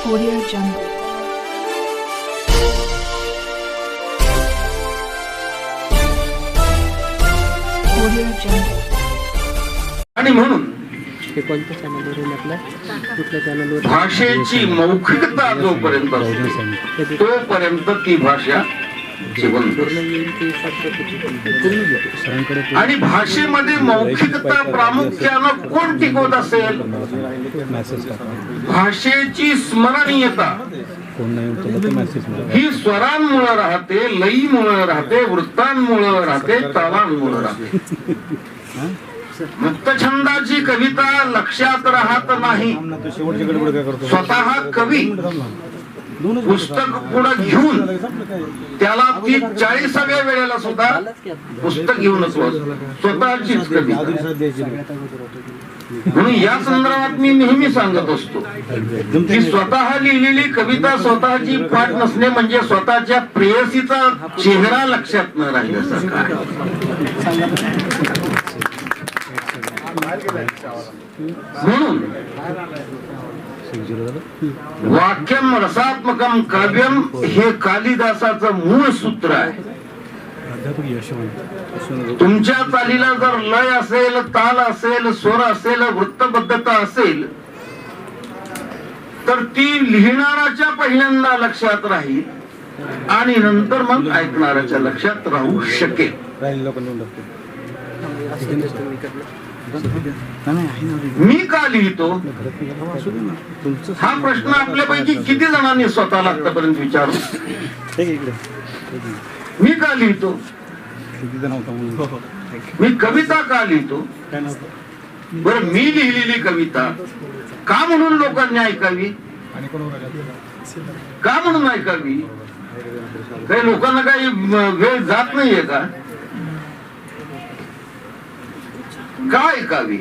Audio Jungle. आणि म्हणून हे कोणत्या चॅनलवर येईल आपल्या कुठल्या चॅनलवर भाषेची मौखिकता जोपर्यंत असते तोपर्यंत ती भाषा आणि भाषेमध्ये मौखिकता प्रामुख्यानं कोण टिकवत असेल? भाषेची स्मरणीयता. ही स्वरांमुळे राहते लयीमुळे राहते वृत्तांमुळे राहते तालांमुळे राहते. मुक्तछंदाची कविता लक्षात राहत नाही. स्वतः कवी. पुस्तक पुढे घेऊन त्याला ती चाळीसाव्या वेळेला सुद्धा पुस्तक घेऊनच वाचतो स्वतःचीच म्हणून या संदर्भात मी नेहमी सांगत असतो की स्वतः लिहिलेली कविता स्वतःची पाठ नसणे म्हणजे स्वतःच्या प्रेयसीचा चेहरा लक्षात न राहिल्यासारखा आहे. म्हणून वाक्यम रसात्मकम काव्यम हे कालिदासाचं मूळ सूत्र आहे. तुमच्या चालीला जर लय असेल ताल असेल स्वर असेल वृत्तबद्धता असेल तर ती लिहिणाराच्या पहिल्यांदा लक्षात राहील आणि नंतर मग ऐकणाऱ्याच्या लक्षात राहू शकेल. मी का लिहितो? हा प्रश्न आपल्यापैकी किती जणांनी स्वतःला आतापर्यंत विचारला? मी का लिहितो? मी कविता का लिहितो? बर बरं मी लिहिलेली कविता का म्हणून लोकांनी ऐकावी? का म्हणून ऐकावी? काही लोकांना काही वेळ जात नाहीये का? का ऐकावी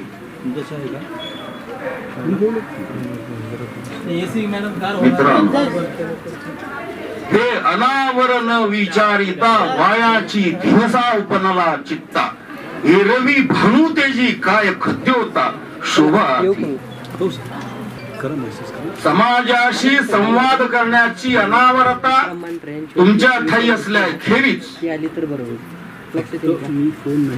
मित्रांनो हे अनावरण विचारिता वायाची धिनसा उपनला चित्ता. एरवी भानू तेजी काय खद्योता शोभा समाजाशी संवाद करण्याची अनावरता तुमच्या ठाई असल्या खेरीज.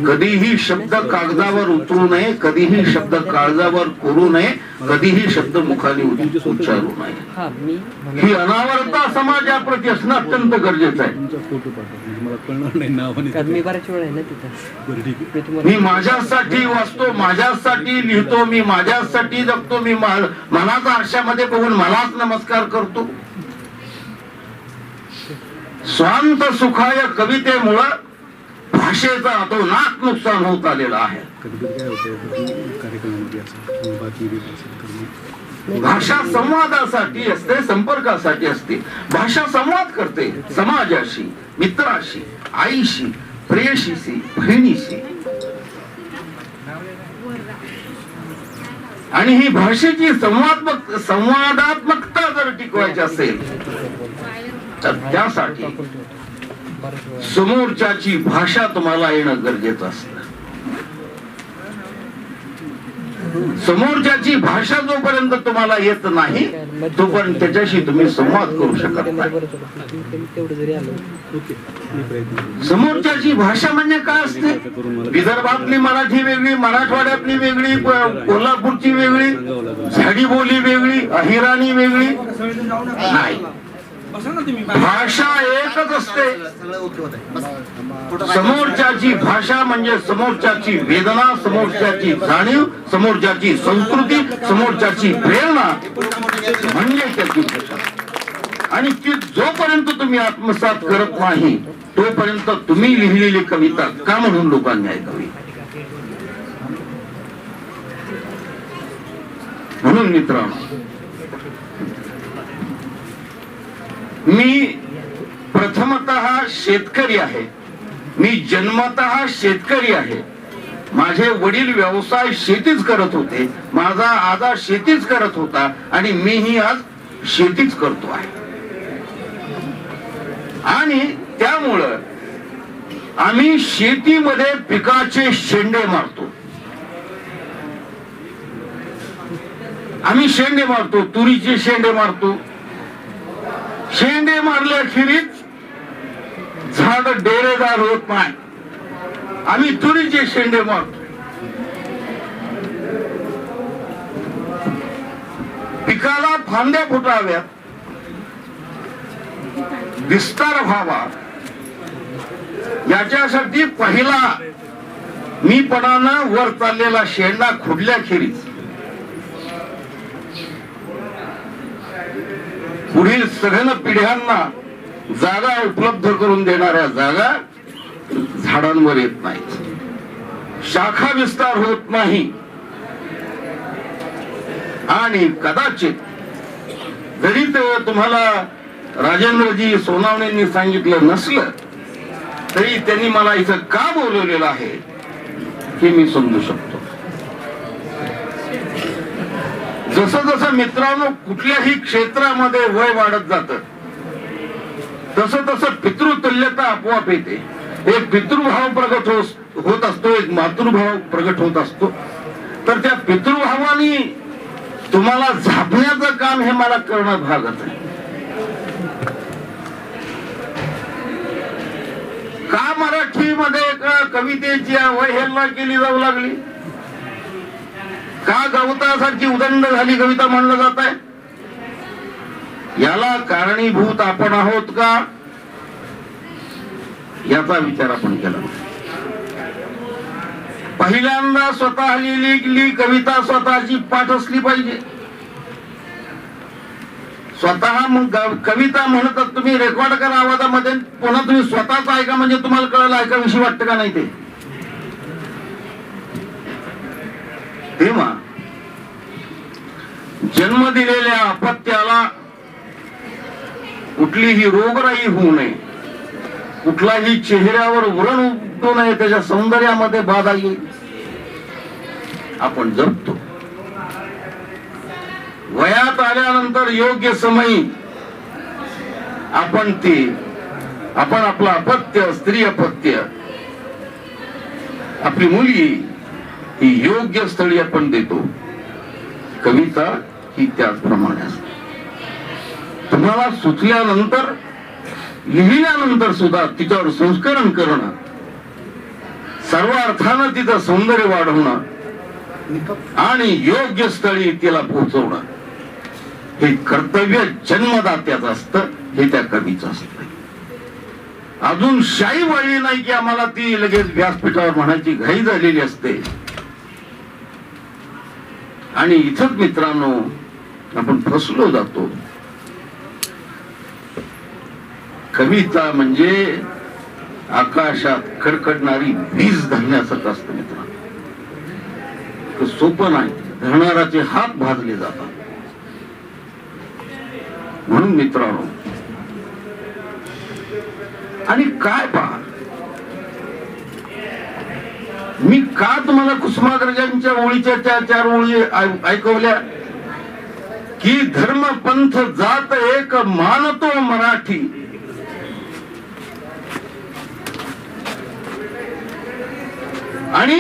कधीही शब्द कागदावर उतरू नये कधीही शब्द काळजावर करू नये कधीही शब्द मुखाने उच्चारू नये. ही अनावरता समाजाप्रती असणं अत्यंत गरजेचं आहे. मी माझ्यासाठी वाचतो माझ्यासाठी लिहितो मी माझ्यासाठी जगतो मी मनाचा आरशामध्ये बघून मलाच नमस्कार करतो. स्वांत सुखाय कवितेमुळं भाषेचा अतोनात नुकसान होत आलेला आहे. भाषा संवादासाठी असते संपर्कासाठी असते. भाषा संवाद करते समाजाशी मित्राशी आईशी प्रेयशीशी बहिणीशी. आणि ही भाषेची संवादात्मक संवादात्मकता जर टिकवायची असेल तर त्यासाठी समोरच्याची भाषा तुम्हाला येणं गरजेचं असतं. समोरच्याची भाषा जोपर्यंत तुम्हाला येत नाही तोपर्यंत त्याच्याशी तुम्ही संवाद करू शकत नाही. समोरच्याची भाषा म्हणजे काय असते? विदर्भातली मराठी वेगळी मराठवाड्यातली वेगळी कोल्हापूरची वेगळी झाडी बोली वेगळी अहिराणी वेगळी. नाही. भाषा एकच असते. समोरच्याची भाषा म्हणजे समोरच्याची वेदना समोरच्याची जाणीव समोरच्याची संस्कृती समोरच्याची प्रेरणा म्हणजे त्याची भाषा. आणि ती जोपर्यंत तुम्ही आत्मसात करत नाही तोपर्यंत तुम्ही लिहिलेली कविता का म्हणून लोकांनी ऐकावी? म्हणून मित्रांनो मी प्रथमत शेतकरी आहे. मी जन्मत शेतकरी आहे. माझे वडील व्यवसाय शेतीच करत होते. माझा आजा शेतीच करत होता आणि मीही आज शेतीच करतो आहे. आणि त्यामुळं आम्ही शेतीमध्ये पिकाचे शेंडे मारतो. आम्ही शेंडे मारतो तुरीचे शेंडे मारतो. शेंडे मारल्याखेरीज झाड डेरेदार होत नाही. आम्ही तुरीचे शेंडे मारतो. पिकाला फांद्या फुटाव्यात. विस्तार व्हावा. याच्यासाठी पहिला मी पणानं वर चाललेला शेंडा खुडल्याखेरीज पुढील सघन पिढ्यांना जागा उपलब्ध करून देणाऱ्या जागा झाडांवर येत नाहीत. शाखा विस्तार होत नाही. आणि कदाचित जरी ते तुम्हाला राजेंद्रजी सोनावणेंनी सांगितलं नसलं तरी त्यांनी मला इथं का बोलवलेलं आहे हे मी समजू शकतो. जसं जसं मित्रांनो कुठल्याही क्षेत्रामध्ये वय वाढत जात तसं तसं पितृतुल्यता आपोआप येते. एक पितृभाव प्रगट हो- होत असतो एक मातृभाव प्रगट होत असतो. तर त्या पितृभावानी तुम्हाला झापण्याचं काम हे मला करणं भागत आहे. का मराठीमध्ये एका कवितेची अवहेलना केली जाऊ लागली? का गवतासारखी उदंड झाली कविता म्हणलं जात आहे? याला कारणीभूत आपण आहोत का? याचा विचार आपण केला. पहिल्यांदा स्वतः लिहिली कविता स्वतःची पाठ असली पाहिजे. स्वतः मग कविता म्हणतात तुम्ही रेकॉर्ड करा आवाजामध्ये. पुन्हा तुम्ही स्वतःच ऐका म्हणजे तुम्हाला कळलं ऐकाविषयी वाटतं का नाही ते? तेव्हा जन्म दिलेल्या अपत्याला कुठलीही रोगराई होऊ नये. कुठलाही चेहऱ्यावर व्रण उठू नये त्याच्या सौंदर्यामध्ये बाधा येईल. आपण जपतो वयात आल्यानंतर योग्य समयी आपण ते आपण आपलं अपत्य स्त्री अपत्य आपली मुलगी ही योग्य स्थळी आपण देतो. कविता ही त्याचप्रमाणे. असते तुम्हाला सुचल्यानंतर लिहिल्यानंतर सुद्धा तिच्यावर संस्करण करणं सर्व अर्थानं तिचं सौंदर्य वाढवणं आणि योग्य स्थळी तिला पोहोचवणं हे कर्तव्य जन्मदात्याचं असतं हे त्या कवीच असत. अजून शाही वळली नाही की आम्हाला ती लगेच व्यासपीठावर म्हणायची घाई झालेली असते. आणि इथंच मित्रांनो आपण फसलो जातो. कविता म्हणजे आकाशात खडखडणारी वीज धरण्यासारखं असतं मित्रांनो. सोपं नाही. धरणाराचे हात भाजले जातात. म्हणून मित्रांनो आणि काय पहा? मी का तुम्हाला कुसुमाग्रजांच्या ओळीच्या त्या चार ओळी ऐ- ऐकवल्या? की धर्म पंथ जात एक मानतो मराठी. आणि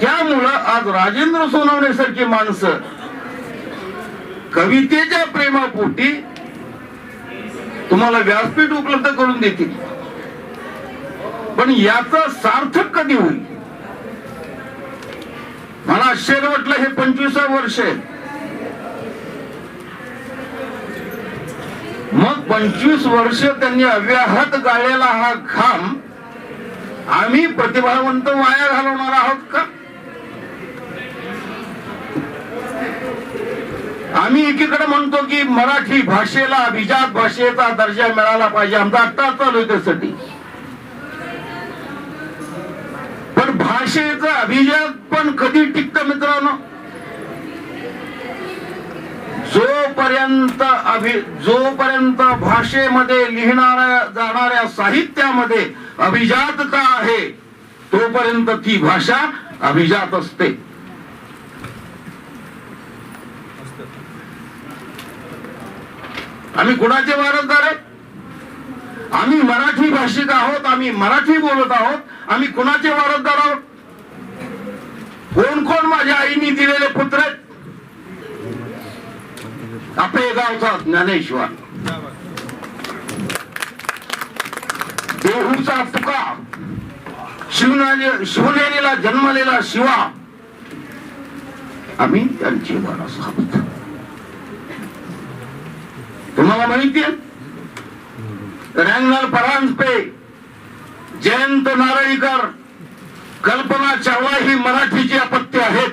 त्यामुळं आज राजेंद्र सोनवणे सारखी माणसं कवितेच्या प्रेमापोटी तुम्हाला व्यासपीठ उपलब्ध करून देतील. पण याच सार्थक कधी होईल? मला आश्चर्य वाटलं हे पंचवीसा वर्ष आहे. मग पंचवीस वर्ष त्यांनी अव्याहत गाळलेला हा घाम आम्ही प्रतिभावंत वाया घालवणार आहोत का? आम्ही एकीकडे म्हणतो की मराठी भाषेला अभिजात भाषेचा दर्जा मिळाला पाहिजे. आमचा आत्ता चालू आहे त्यासाठी. पण भाषेचं अभिजात पण कधी टिकत मित्रांनो? जोपर्यंत अभि जोपर्यंत भाषेमध्ये लिहिणाऱ्या जाणाऱ्या साहित्यामध्ये अभिजातता आहे तोपर्यंत ती भाषा अभिजात असते. आम्ही कुणाचे वारसदार आहे आम्ही मराठी भाषिक आहोत आम्ही मराठी बोलत आहोत आम्ही कुणाचे वारसदार आहोत? कोण कोण माझ्या आईने दिलेले पुत्र आहेत? आपे गावचा ज्ञानेश्वर. देहूचा तुका. शिवने शिवनेरीला जन्मलेला शिवा. आम्ही त्यांची वारस आहोत. तुम्हाला माहितीये रँगल परांजपे जयंत नारळीकर कल्पना चावला ही मराठीची अपत्य आहेत.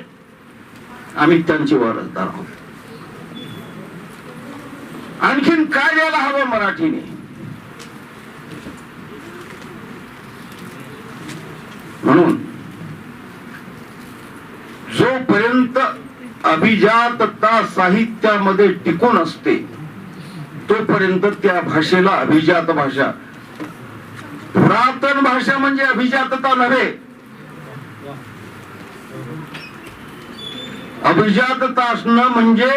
आम्ही त्यांची वारसदार आहोत. आणखीन काय द्यायला हवं मराठीने. म्हणून जोपर्यंत अभिजातता साहित्यामध्ये टिकून असते तोपर्यंत त्या भाषेला अभिजात भाषा पुरातन भाषा म्हणजे अभिजातता नव्हे. अभिजातता असणं म्हणजे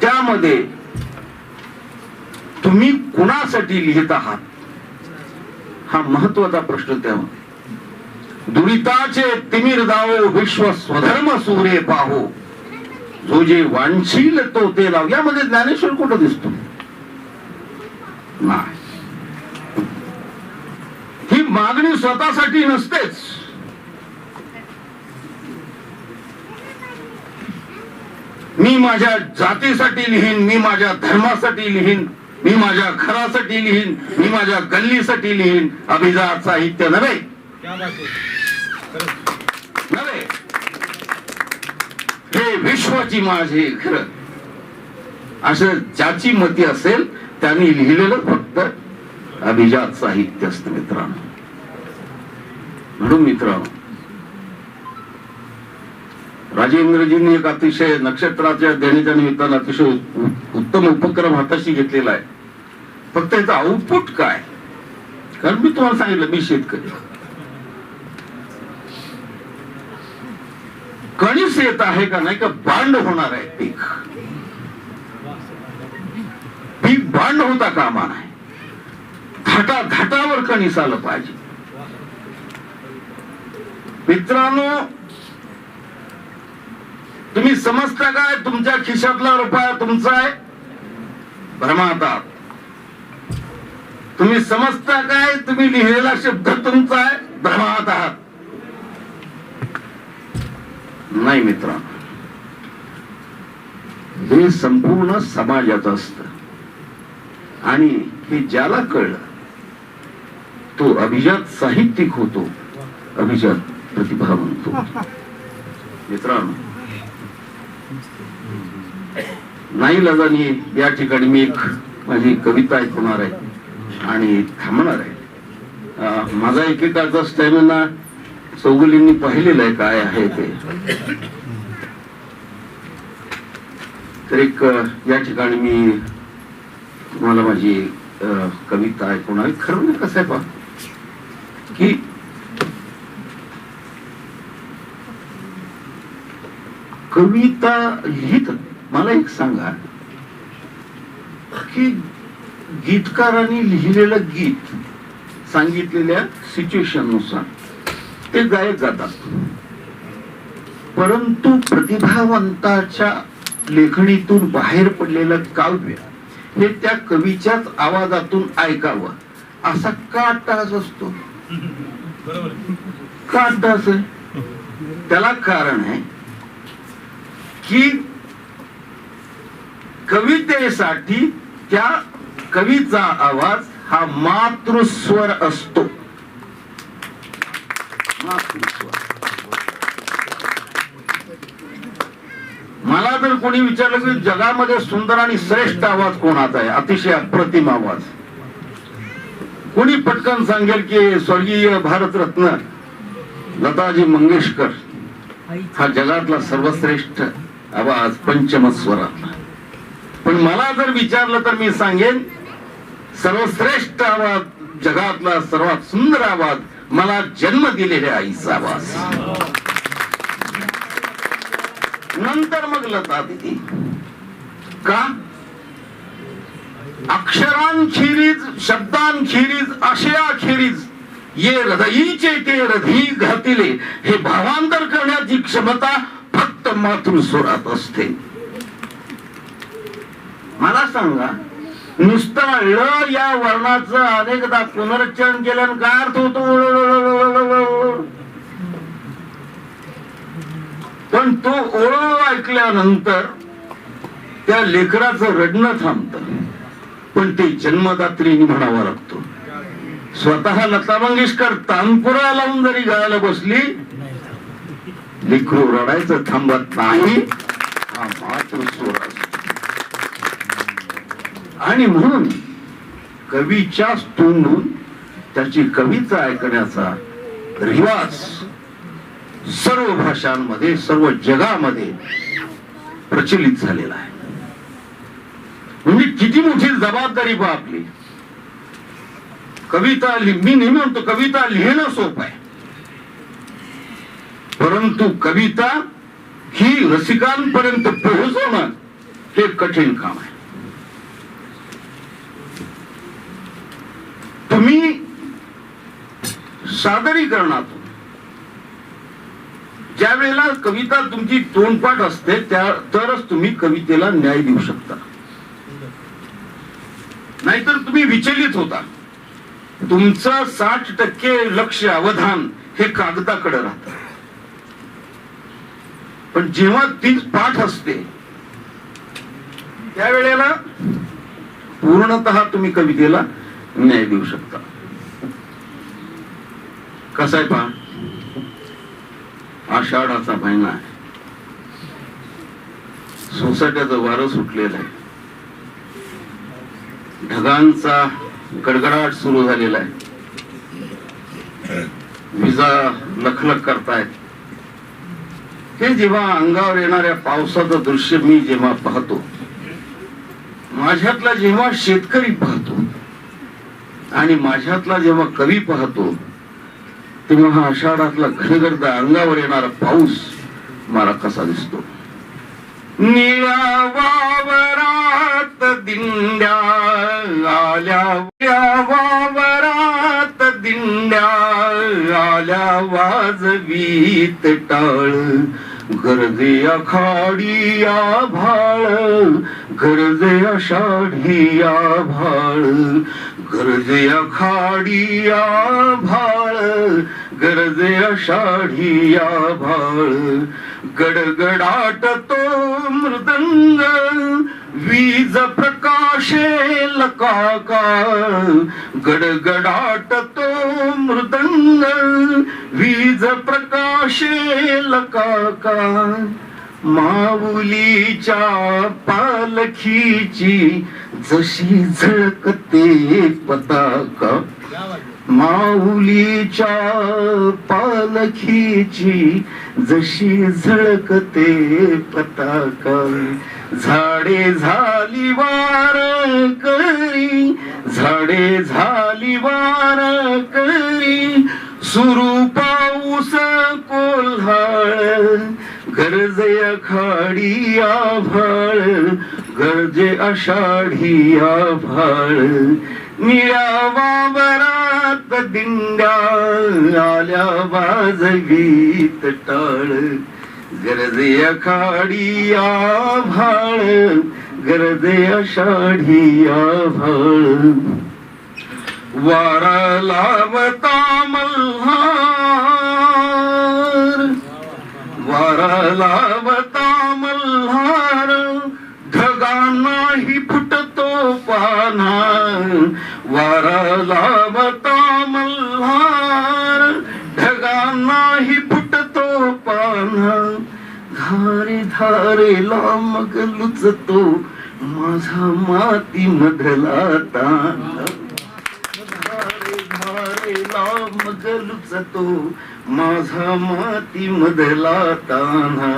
त्यामध्ये तुम्ही कुणासाठी लिहित आहात? हा महत्त्वाचा प्रश्न त्यामध्ये दुरिताचे तिमिर दावो विश्व स्वधर्म सूर्य पाहो. जो जे वांशील तो ते लाव. यामध्ये ज्ञानेश्वर कुठं दिसतो? नाही. ही मागणी स्वतःसाठी नसतेच. मी माझ्या जातीसाठी लिहीन मी माझ्या धर्मासाठी लिहीन मी माझ्या घरासाठी लिहीन मी माझ्या गल्लीसाठी लिहीन. अभिजात साहित्य नव्हे. नव्हे. हे विश्वाची माझे घर. असं ज्याची मती असेल त्यांनी लिहिलेलं फक्त अभिजात साहित्य असतं मित्रांनो. म्हणून मित्रांनो राजेंद्रजींनी एक अतिशय नक्षत्राच्या देण्याच्या निमित्तानं अतिशय उत्तम उपक्रम हाताशी घेतलेला आहे. फक्त याचं आउटपुट काय? कारण मी तुम्हाला सांगितलं मी शेतकरी. कणीस येत आहे का नाही का बांड होणार आहे पीक. पीक बांड होता कामा नाही. घाटा घाटावर कणीस आलं पाहिजे. मित्रांनो तुम्ही समजता काय? तुमच्या खिशातला रुपया तुमचा आहे? भ्रमाता. तुम्ही समजता काय? तुम्ही लिहिलेला शब्द तुमचा आहे? भ्रमात. आहात नाही मित्र. हे संपूर्ण समाजाचं असत. आणि हे ज्याला कळलं तो अभिजात साहित्यिक होतो. अभिजात प्रतिभावंत होतो. मित्रांनो नाही लजानी या ठिकाणी मी एक माझी कविता ऐकवणार आहे आणि थांबणार आहे. माझा एकेकाळचा स्टॅमिना चौगुलींनी पाहिलेलं आहे काय आहे ते. तर एक या ठिकाणी मी तुम्हाला माझी अं, कविता ऐकवणार आहे. खरं म्हणजे कसं आहे पा की कविता लिहित मला एक सांगा. की गीतकारांनी लिहिलेलं गीत सांगितलेल्या सिच्युएशननुसार ते गायक जातात परंतु प्रतिभावंताच्या लेखणीतून बाहेर पडलेलं काव्य हे त्या कवीच्याच आवाजातून ऐकावं. असा का टास असतो? का टास आहे? त्याला कारण आहे की कवितेसाठी त्या कवीचा आवाज हा मातृस्वर असतो. मला जर कोणी विचारलं की जगामध्ये सुंदर आणि श्रेष्ठ आवाज कोणाचा आहे? अतिशय अप्रतिम आवाज. कोणी पटकन सांगेल की स्वर्गीय भारतरत्न लताजी मंगेशकर हा जगातला सर्वश्रेष्ठ आवाज पंचमस्वरातला. पण मला जर विचारलं तर मी सांगेन सर्वश्रेष्ठ आवाज जगातला सर्वात सुंदर आवाज मला जन्म दिलेल्या आईचा आवाज नंतर मग लता दिदी. का? अक्षरांखिरीज शब्दांखिरीज आशयाखेरीज ये हृदयीचे ते हृदयी घातिले हे भावांतर करण्याची क्षमता फक्त मातृस्वरात असते. मला सांगा नुसतं ळ या वर्णाचं अनेकदा पुनरुच्चारण केल्यानं काय अर्थ होतो पण तो ओळ ऐकल्यानंतर त्या लेकराचं रडणं थांबतं. पण ते जन्मदात्रीने म्हणावं लागतो. स्वतः लता मंगेशकर तानपुरा लावून जरी गायला बसली लेकरू रडायचं थांबत नाही. हा मात्र आणि म्हणून कवीच्या तोंडून त्याची कविता ऐकण्याचा रिवाज सर्व भाषांमध्ये सर्व जगामध्ये प्रचलित झालेला आहे. म्हणजे किती मोठी जबाबदारी बा आपली. कविता मी नेहमी म्हणतो कविता लिहिणं सोपं आहे. परंतु कविता ही रसिकांपर्यंत पोहोचवणं हे कठीण काम आहे तुम्ही सादरीकरणातून. ज्या वेळेला कविता तुमची तोंडपाठ असते त्या तरच तुम्ही कवितेला न्याय देऊ शकता. नाहीतर तुम्ही विचलित होता. तुमचं साठ टक्के लक्ष अवधान हे कागदाकडे राहत. पण जेव्हा तीच पाठ असते त्यावेळेला पूर्णत तुम्ही कवितेला न्याय देऊ शकता. कसा आहे पहा? आषाढाचा महिना आहे. सोसाट्याचं वारं सुटलेलं आहे. ढगांचा गडगडाट सुरू झालेला आहे. विजा लखलख करतायत हे जेव्हा अंगावर येणाऱ्या पावसाचं दृश्य मी जेव्हा पाहतो माझ्यातला जेव्हा शेतकरी पाहतो आणि माझ्यातला जेव्हा कवी पाहतो तेव्हा हा आषाढातला घनगर्द अंगावर येणारा पाऊस मला कसा दिसतो? निळ्या वावरात दिंड्या आल्या वावरात दिंड्या आल्या वाजवीत टाळ. गरजे अखाडिया भाळ गरजे आषाढिया भाळ गरजे अखाडिया भाळ गरजे शाढिया भाळ. गडगडाट तो मृदंग वीज प्रकाशेल लकाकार गडगडाट तो मृदंग वीज प्रकाशेल लकाकार माऊलीच्या पालखीची जशी झळकते पताका. माऊलीच्या पालखीची जशी झळकते पताका. झाडे झाली वार करी झाडे झाली वार करी. सुरू पाऊस कोल्हाळ गर्ज़े अखाड़ी भाण गर्जे अषाढ़ी भाण नीरा वावरात डिंडा आल्या बाज़ गीत टाण गर्ज़े अखाड़ी भाण गर्जे अषाढ़ी भाण वारा लावता मल्हा लावता मल्हार ढगांनाही फुटतो पाना वारा लावता मल्हार ढगांनाही फुटतो पाना धारे धारे मग लुचतो माझा माती मधला ताना धारेला मग लुचतो माझा माती मधला ताना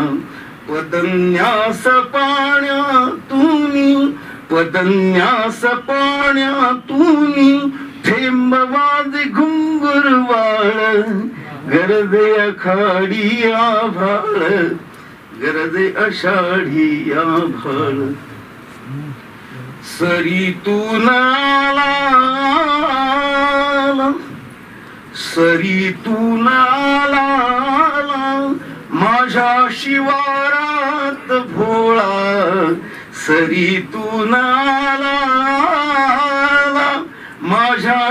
पदन्यास पाण्यातून पदन्यास पाण्यातून थेंब घुंगुर घुंगुरवाळ गरजे अखाडी आभाळ गरजे अषाढी आभाळ. सरीतून नाला सरीतून आला माझ्या शिवारात भोळा. सरी सरीतून आला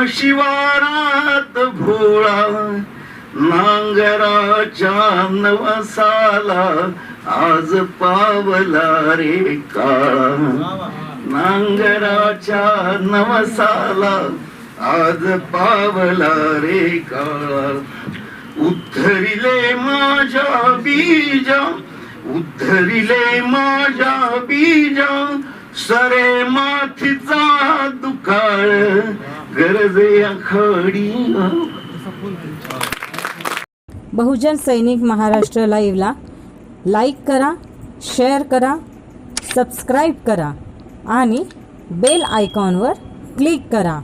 शिवारात भोळा. नांगराच्या नवसाला आज पावला रे काळा. नांगराच्या नवसाला आज पावला रे काळ. उद्धरिले माझ्या बीजा उद्धरिले माझ्या बीजा सरे माथीचा दुकाळ गरजे खडी बहुजन सैनिक महाराष्ट्र लाईव्हला लाईक करा शेअर करा सबस्क्राईब करा आणि बेल आयकॉनवर क्लिक करा.